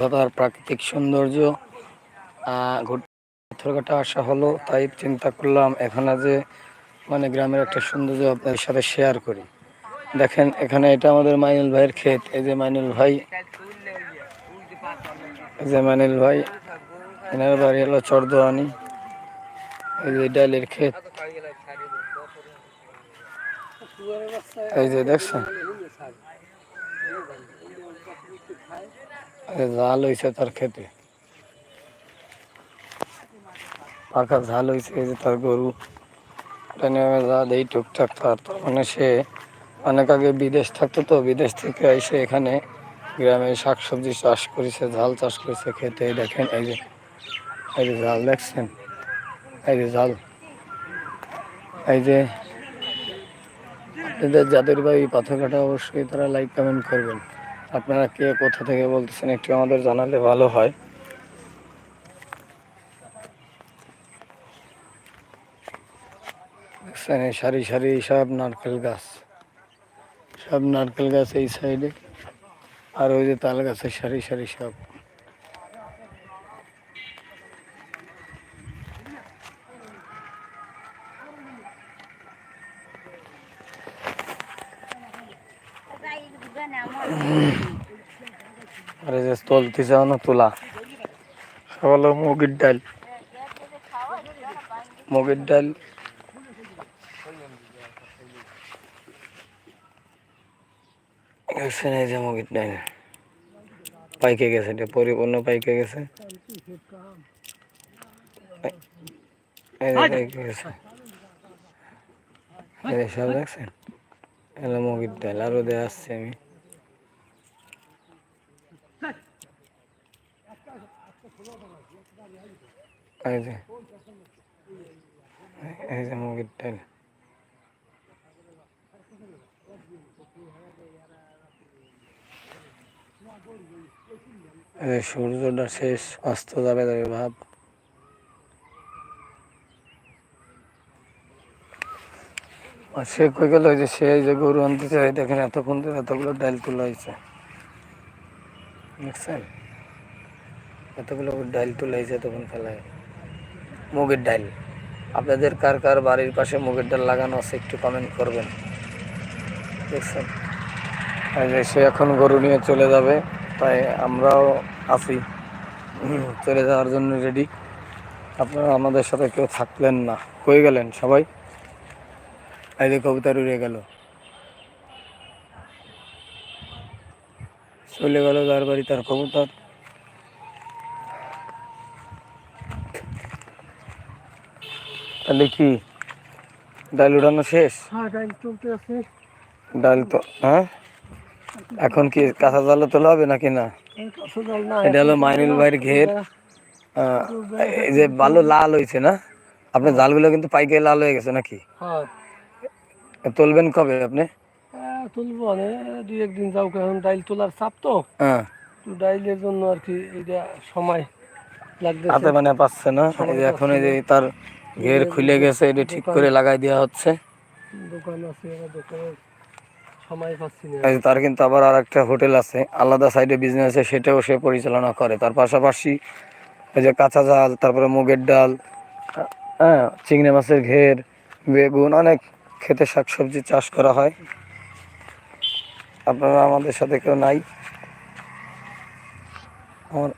তার প্রাকৃতিক সৌন্দর্য ঘুরতে আসা হলো, তাই চিন্তা করলাম এখানে যে মানে গ্রামের একটা সৌন্দর্য আপনাদের সাথে শেয়ার করি। দেখেন, এখানে এটা আমাদের মাইনুল ভাইয়ের ক্ষেত। এই যে মাইনুল ভাই, এই যে মাইনুল ভাই, এনার বাড়ি হলো চরদোয়ানি। এই যে ডালের ক্ষেত। এই যে দেখছেন? জাল হয়েছে তার খেতে। পাকা ঝাল হয়েছে তার গরু। টুকটাক তার মানে সে অনেক আগে বিদেশ থাকতো তো, বিদেশ থেকে এসে এখানে গ্রামে শাকসবজি চাষ করেছে, ঝাল চাষ করেছে খেতে। দেখেন, এই যে এই যে ঝাল দেখছেন? এই যে ঝাল। এই যে যাদের বাড়ি পাথরঘাটা অবশ্যই তারা লাইক কমেন্ট করবেন। আপনারা কে কোথা থেকে বলতেছেন একটু আমাদের জানালে ভালো হয়। দেখছেন সারি সারি সব নারকেল গাছ। সব নারকেল গাছ এই সাইডে। আর ওই যে তাল গাছের সারি সারি সব। আর যে তলতে যাও না তোলা। সব হলো মুগের ডাল। মুগের ডাল। দেখছেন এই যে মুগের ডাল। পাইকে গেছে, এটা পরিপূর্ণ পাইকে গেছে। সব দেখছেন? এলো মুগের ডাল, আরও দিয়ে আসছে আমি। সূর্যটা শেষ, অস্ত যাবে যাবে ভাব। সে কই গেল যে সে এই যে গরু আনতে চাই দেখেন এতক্ষণ এতগুলো ডাল তোলা হয়েছে। দেখছেন? এতগুলো ডাইল তুলে হয়েছে তখন ফেলায়। মুগের ডাইল। আপনাদের কার কার বাড়ির পাশে মুগের ডাল লাগানো আছে একটু কমেন্ট করবেন। দেখছেন? সে এখন গরু নিয়ে চলে যাবে, তাই আমরাও আছি। চলে যাওয়ার জন্য রেডি আপনারা আমাদের সাথে কেউ থাকলেন না। হয়ে গেলেন সবাই? এই যে কবিতার উড়ে গেল। চলে গেল তার বাড়ি তার কবুতর। তাহলে কি ডাল উড়ানো শেষ? হ্যাঁ ডাল তো হ্যাঁ? এখন কি কাঁচা জালে তোলা হবে নাকি না? এটা হলো মাইনুল ভাইয়ের ঘের। এই যে ভালো লাল হয়েছে না? আপনার জালগুলো কিন্তু পাইকে লাল হয়ে গেছে নাকি? হ্যাঁ। তুলবেন কবে আপনি? হ্যাঁ, তুলবো দুই একদিন যাও এখন ডাইল তোলার চাপ তো। হ্যাঁ। ডাইলের জন্য আর কি এটা সময় লাগবে হাতে মানে পাচ্ছে না এখন এই যে তার ঘের খুলে গেছে এটা ঠিক করে লাগাই দেওয়া হচ্ছে। দোকান আছে দোকানের সময় পাচ্ছি না। তার কিন্তু আবার আর একটা হোটেল আছে আলাদা সাইডে বিজনেস আছে সেটাও সে পরিচালনা করে। তার পাশাপাশি এই যে কাঁচা জাল তারপরে মুগের ডাল হ্যাঁ চিংড়ি মাছের ঘের বেগুন অনেক খেতে শাকসবজি চাষ করা হয়। আপনারা আমাদের সাথে কেউ নাই? আমার